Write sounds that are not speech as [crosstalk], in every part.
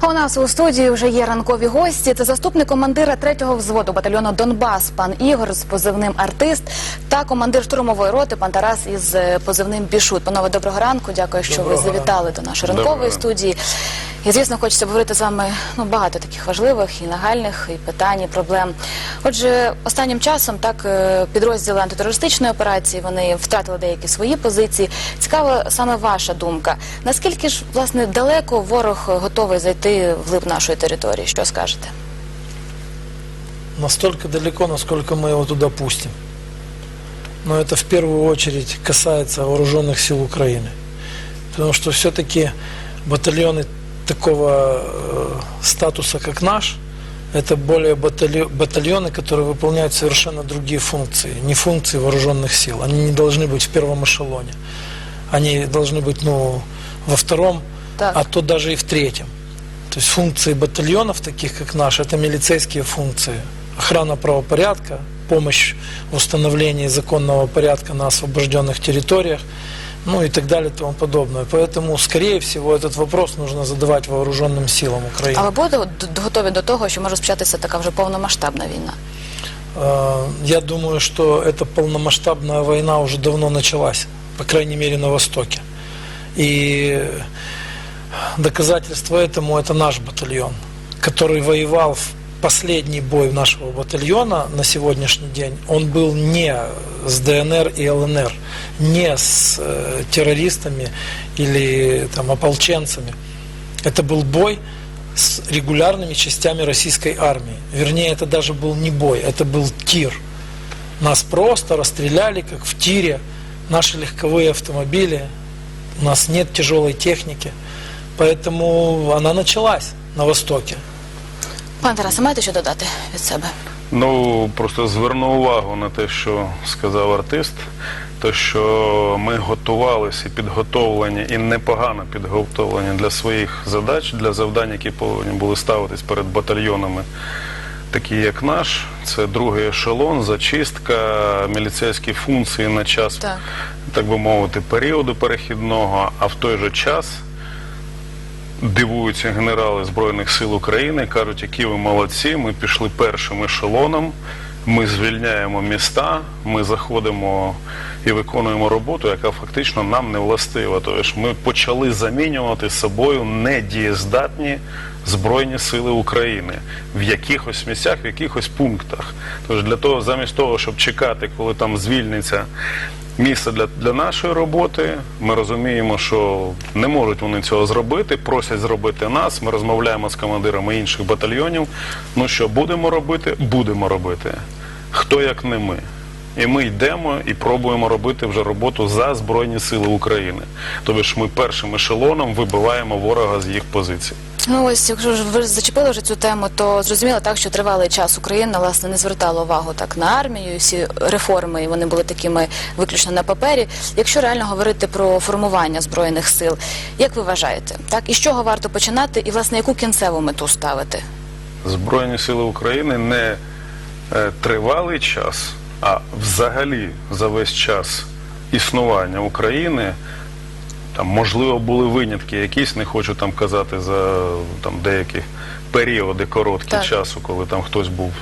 А у нас у студії вже є ранкові гості. Це заступник командира 3-го взводу батальйону Донбас, пан Ігор з позивним артист та командир штурмової роти пан Тарас із позивним Бішут. Панове, доброго ранку. Дякую, що Доброго ви завітали до нашої ранкової Доброго. студії. І звісно, хочеться говорити з вами ну багато таких важливих і нагальних і питань, і проблем. Отже, останнім часом так е, підрозділи антитерористичної операції вони втратили деякі свої позиції. Цікава саме ваша думка. Наскільки ж власне далеко ворог готовий зайти в глиб нашої території? Що скажете? Настолько далеко, насколько мы его туда пустим. Но это в первую очередь касается вооруженных сил Украины. Потому что все-таки батальоны такого э, статуса, как наш, это более батальо- батальоны, которые выполняют совершенно другие функции, не функции вооруженных сил. Они не должны быть в первом эшелоне. Они должны быть, ну, во втором, Так. а то даже и в третьем. То есть функции батальонов, таких как наш, это милицейские функции. Охрана правопорядка, помощь в установлении законного порядка на освобожденных территориях, ну и так далее и тому подобное. Поэтому, скорее всего, этот вопрос нужно задавать вооруженным силам Украины. А ви будете д- готові до того, що може розпочатися така вже повномасштабна війна? Э, Я думаю, что эта полномасштабная война уже давно началась, по крайней мере на Востоке. И доказательство этому это наш батальон, который воевал в последний бой нашего батальона на сегодняшний день. Он был не с ДНР и ЛНР, не с э, террористами или там, ополченцами. Это был бой с регулярными частями российской армии. Вернее, это даже был не бой, это был тир. Нас просто расстреляли, как в тире, наши легковые автомобили. У нас нет тяжелой техники. Поэтому она началась на Востоке. Пане Тарасе, маєте що додати від себе? Ну просто зверну увагу на те, що сказав артист. То, що ми готувалися і підготовлені і непогано підготовлені для своїх задач, для завдань, які повинні були ставитись перед батальйонами, такі як наш, це другий ешелон, зачистка, міліцейські функції на час, Так. так би мовити, періоду перехідного, а в той же час дивуються генерали Збройних сил України, кажуть, які ви молодці, ми пішли першим ешелоном, ми звільняємо міста, ми заходимо і виконуємо роботу, яка фактично нам не властива. Тож ми почали замінювати собою недієздатні Збройні сили України в якихось місцях, в якихось пунктах. Тож для того, замість того, щоб чекати, коли там звільниться місце для, для нашої роботи. Ми розуміємо, що не можуть вони цього зробити, просять зробити нас. Ми розмовляємо з командирами інших батальйонів. Ну що будемо робити? Будемо робити. Хто як не ми. І ми йдемо і пробуємо робити вже роботу за Збройні Сили України. Тобто ж ми першим ешелоном вибиваємо ворога з їх позицій. Ну ось, якщо ж ви зачепили вже цю тему, то зрозуміло так, що тривалий час Україна власне не звертала увагу так на армію. і Всі реформи вони були такими виключно на папері. Якщо реально говорити про формування збройних сил, як ви вважаєте, так і з чого варто починати, і власне яку кінцеву мету ставити? Збройні сили України не е, тривалий час, а взагалі за весь час існування України. Там, можливо, були винятки якісь, не хочу там казати за там, деякі періоди короткі Так. часу, коли там хтось був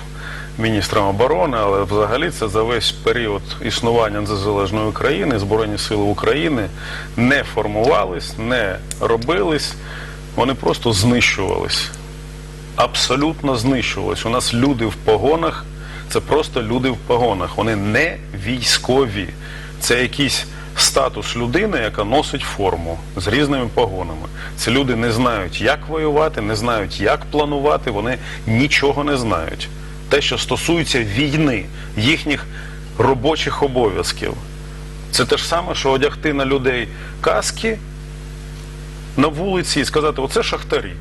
міністром оборони, але взагалі це за весь період існування незалежної України, Збройні Сили України не формувались, не робились, вони просто знищувались абсолютно знищувалось. У нас люди в погонах це просто люди в погонах. Вони не військові. Це якийсь статус людини, яка носить форму з різними погонами. Ці люди не знають, як воювати, не знають, як планувати, вони нічого не знають. Те, що стосується війни, їхніх робочих обов'язків. Це те ж саме, що одягти на людей каски на вулиці і сказати, оце шахтарі.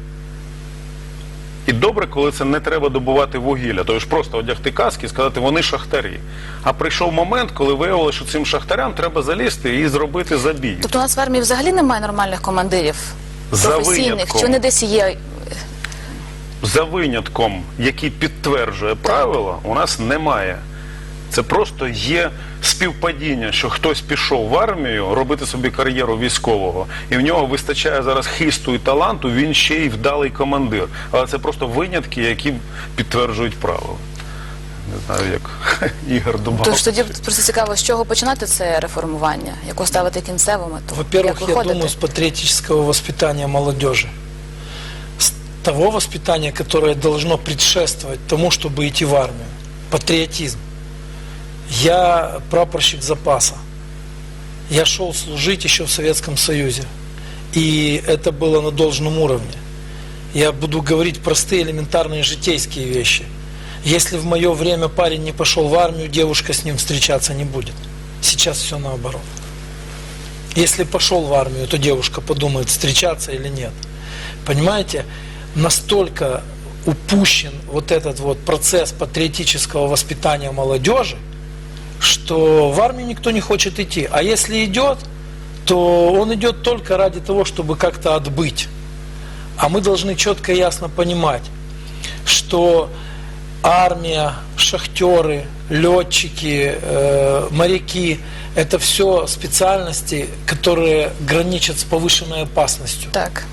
І добре, коли це не треба добувати вугілля, то ж просто одягти каски і сказати, вони шахтарі. А прийшов момент, коли виявилося, що цим шахтарям треба залізти і зробити забій. Тобто у нас в армії взагалі немає нормальних командирів За професійних, винятком. чи вони десь є? За винятком, який підтверджує правила, у нас немає. Це просто є співпадіння, що хтось пішов в армію робити собі кар'єру військового, і в нього вистачає зараз хисту і таланту, він ще й вдалий командир. Але це просто винятки, які підтверджують правила. Не знаю, як [laughs] Ігор добавив. Тож тоді просто цікаво, з чого починати це реформування, яку ставити кінцеву мету? Во-первых, я виходити? думаю, с патриотического воспитания молодежи. С того воспитания, которое должно предшествовать тому, чтобы идти в армию. Патриотизм. Я прапорщик запаса. Я шел служить еще в Советском Союзе. И это было на должном уровне. Я буду говорить простые элементарные житейские вещи. Если в мое время парень не пошел в армию, девушка с ним встречаться не будет. Сейчас все наоборот. Если пошел в армию, то девушка подумает, встречаться или нет. Понимаете, настолько упущен вот этот вот процесс патриотического воспитания молодежи, что в армию никто не хочет идти. А если идет, то он идет только ради того, чтобы как-то отбыть. А мы должны четко и ясно понимать, что армия, шахтеры, летчики, э, моряки – это все специальности, которые граничат с повышенной опасностью. Так.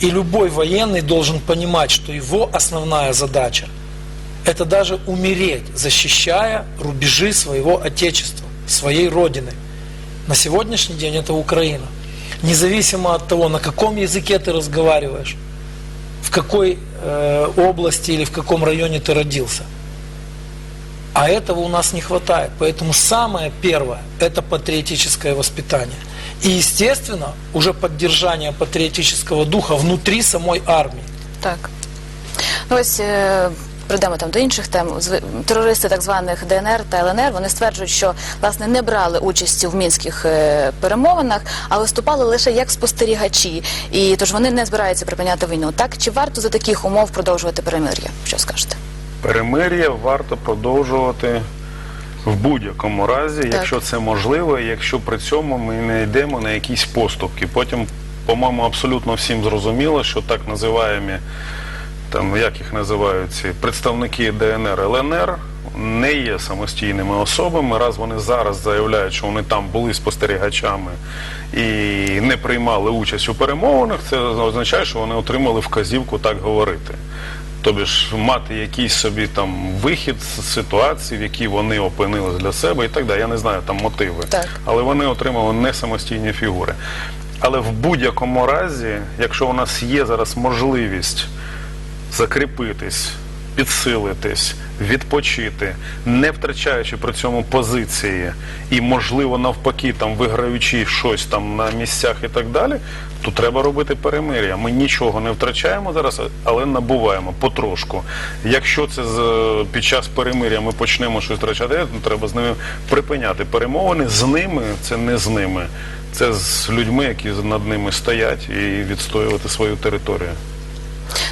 И любой военный должен понимать, что его основная задача – это даже умереть, защищая рубежи своего Отечества, своей Родины. На сегодняшний день это Украина. Независимо от того, на каком языке ты разговариваешь, в какой э, области или в каком районе ты родился. А этого у нас не хватает. Поэтому самое первое – это патриотическое воспитание. И, естественно, уже поддержание патриотического духа внутри самой армии. Так. Ну ось прийдемо там до інших тем. Терористи так званих ДНР та ЛНР вони стверджують, що власне не брали участі в мінських е, перемовинах, а виступали лише як спостерігачі. І тож вони не збираються припиняти війну. Так чи варто за таких умов продовжувати перемир'я? Що скажете? Перемир'я варто продовжувати в будь-якому разі, якщо це можливо, і якщо при цьому ми не йдемо на якісь поступки. Потім, по-моєму, абсолютно всім зрозуміло, що так називаємі, там як їх називають ці представники ДНР ЛНР. Не є самостійними особами, раз вони зараз заявляють, що вони там були спостерігачами і не приймали участь у перемовинах, це означає, що вони отримали вказівку так говорити. Тобі ж мати якийсь собі там вихід з ситуації, в якій вони опинились для себе і так далі. Я не знаю там мотиви. Так. Але вони отримали не самостійні фігури. Але в будь-якому разі, якщо у нас є зараз можливість закріпитись, підсилитись, відпочити, не втрачаючи при цьому позиції і, можливо, навпаки, там виграючи щось там на місцях і так далі, то треба робити перемир'я. Ми нічого не втрачаємо зараз, але набуваємо потрошку. Якщо це з, під час перемир'я ми почнемо щось втрачати, то треба з ними припиняти перемовини. З ними це не з ними. Це з людьми, які над ними стоять і відстоювати свою територію.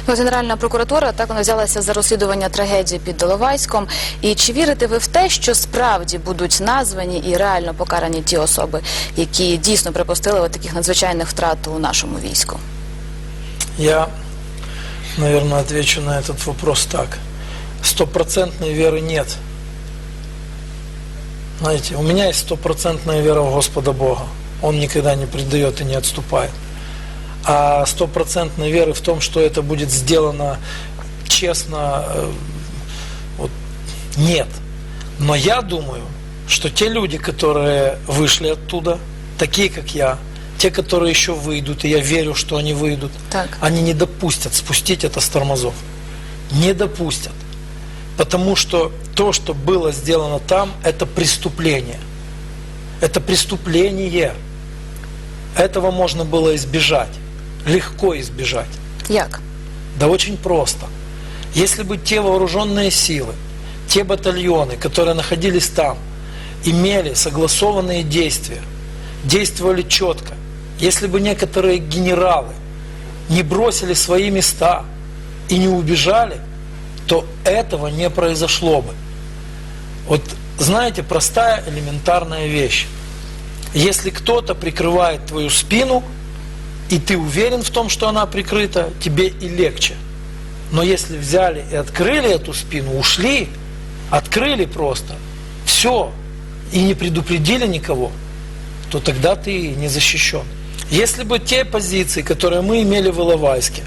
Ну, Генеральна прокуратура так вона взялася за розслідування трагедії під Доловайськом. І чи вірите ви в те, що справді будуть названі і реально покарані ті особи, які дійсно припустили таких надзвичайних втрат у нашому війську? Я, наверное, отвечу на этот вопрос так. Стопроцентной веры нет. Знаете, у меня есть стопроцентная вера в Господа Бога. Он никогда не предает и не отступает. А стопроцентной веры в том, что это будет сделано честно, э, вот, нет. Но я думаю, что те люди, которые вышли оттуда, такие как я, те, которые еще выйдут, и я верю, что они выйдут, Так. они не допустят спустить это с тормозов. Не допустят. Потому что то, что было сделано там, это преступление. Это преступление. Этого можно было избежать. Легко избежать. Як? Да очень просто. Если бы те вооруженные силы, те батальоны, которые находились там, имели согласованные действия, действовали четко, если бы некоторые генералы не бросили свои места и не убежали, то этого не произошло бы. Вот знаете, простая элементарная вещь. Если кто-то прикрывает твою спину, и ты уверен в том, что она прикрыта, тебе и легче. Но если взяли и открыли эту спину, ушли, открыли просто, все, и не предупредили никого, то тогда ты не защищен. Если бы те позиции, которые мы имели в Иловайске,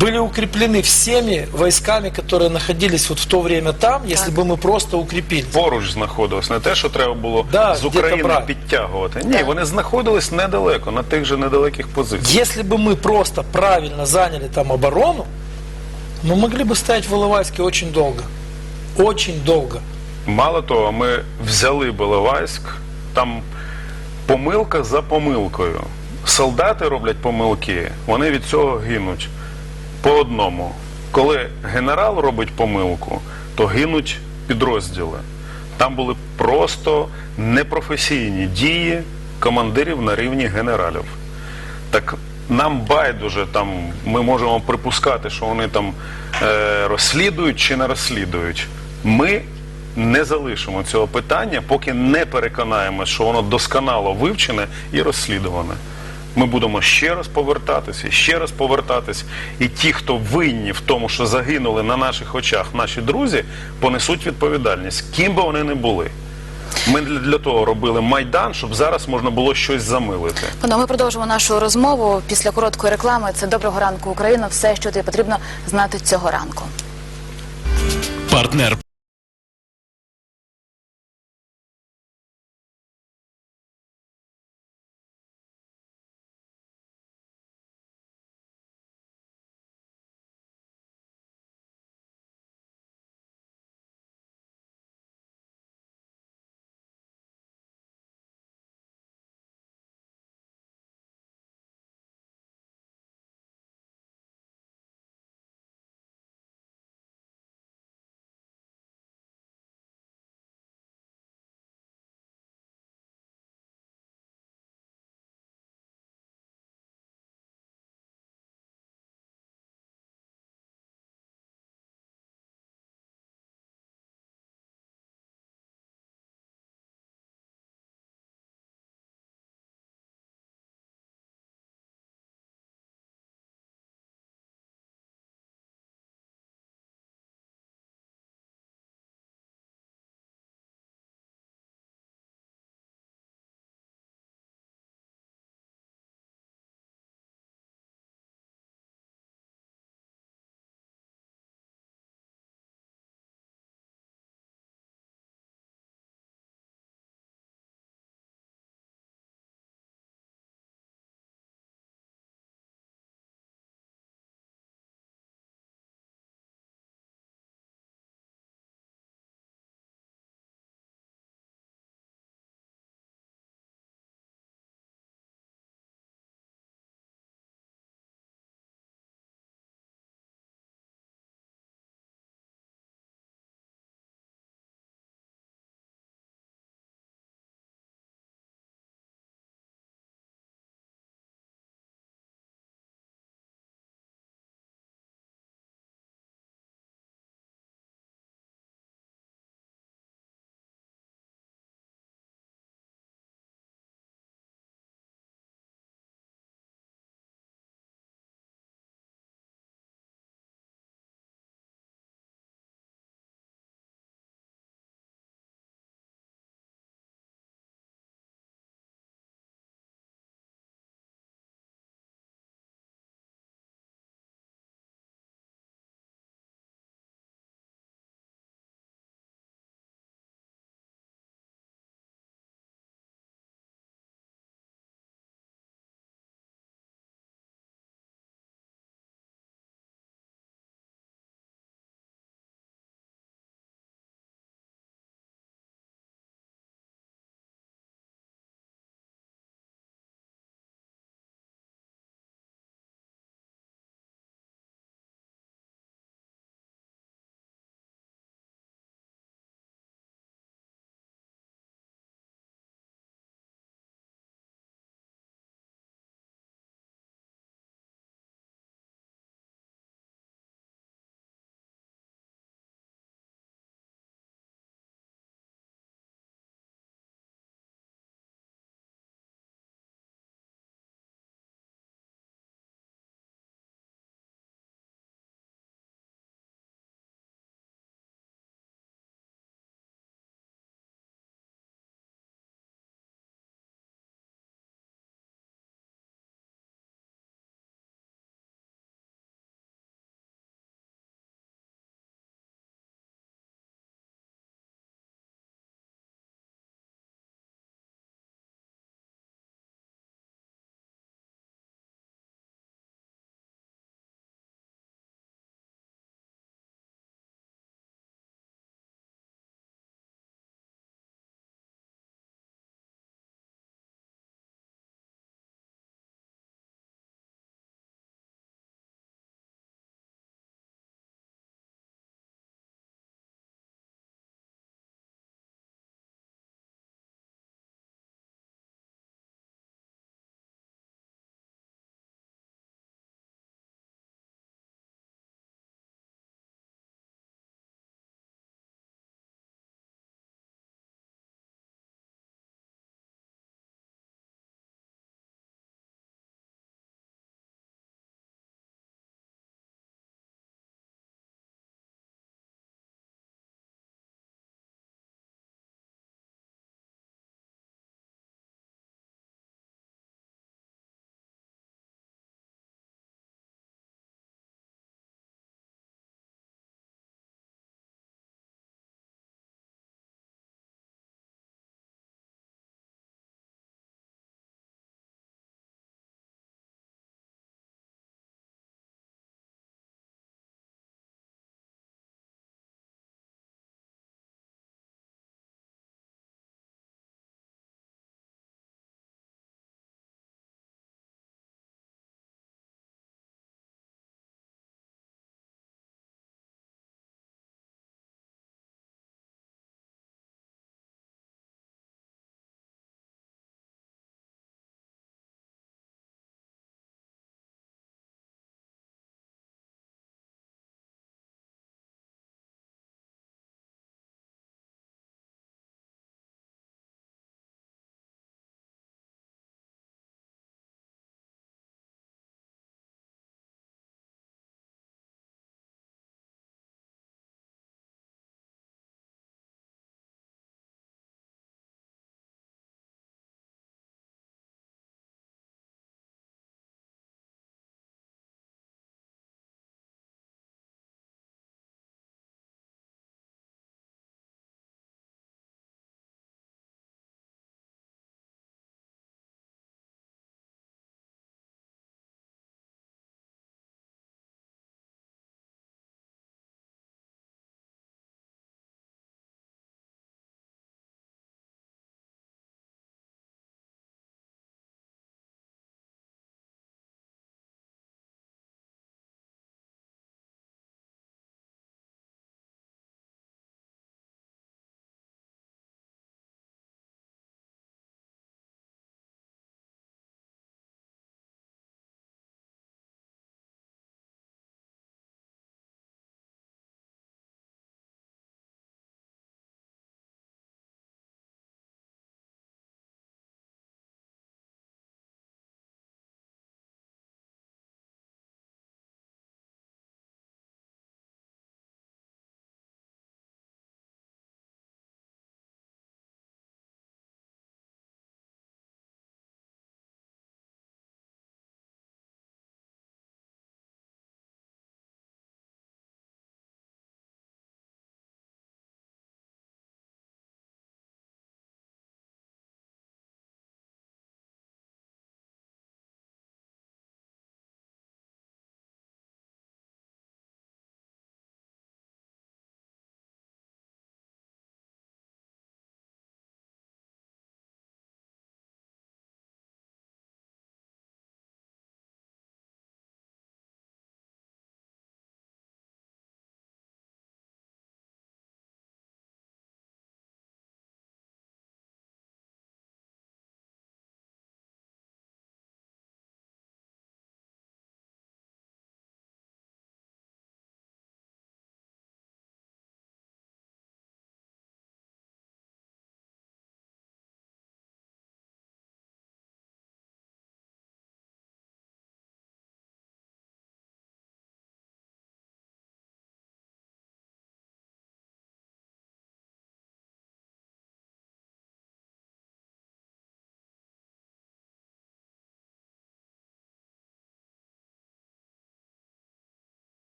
были укреплены всеми войсками, которые находились вот в то время там, если бы мы просто укрепили. Поруч знаходились, не те, що треба було Да, з где-то України брать. підтягувати. Ні, вони знаходились недалеко, на тих же недалеких позиціях. Если бы мы просто правильно заняли там оборону, мы могли бы стоять в Иловайске очень долго. Очень долго. Мало того, ми взяли Беловайськ, там помилка за помилкою. Солдати роблять помилки, вони від цього гинуть по одному. Коли генерал робить помилку, то гинуть підрозділи. Там були просто непрофесійні дії командирів на рівні генералів. Так нам байдуже там ми можемо припускати, що вони там е, розслідують чи не розслідують. Ми не залишимо цього питання, поки не переконаємося, що воно досконало вивчене і розслідуване. Ми будемо ще раз повертатися, ще раз повертатись. І ті, хто винні в тому, що загинули на наших очах наші друзі, понесуть відповідальність, ким би вони не були. Ми для того робили майдан, щоб зараз можна було щось замилити. Пане, ми продовжимо нашу розмову після короткої реклами. Це доброго ранку Україна. Все, що тобі потрібно знати цього ранку. Партнер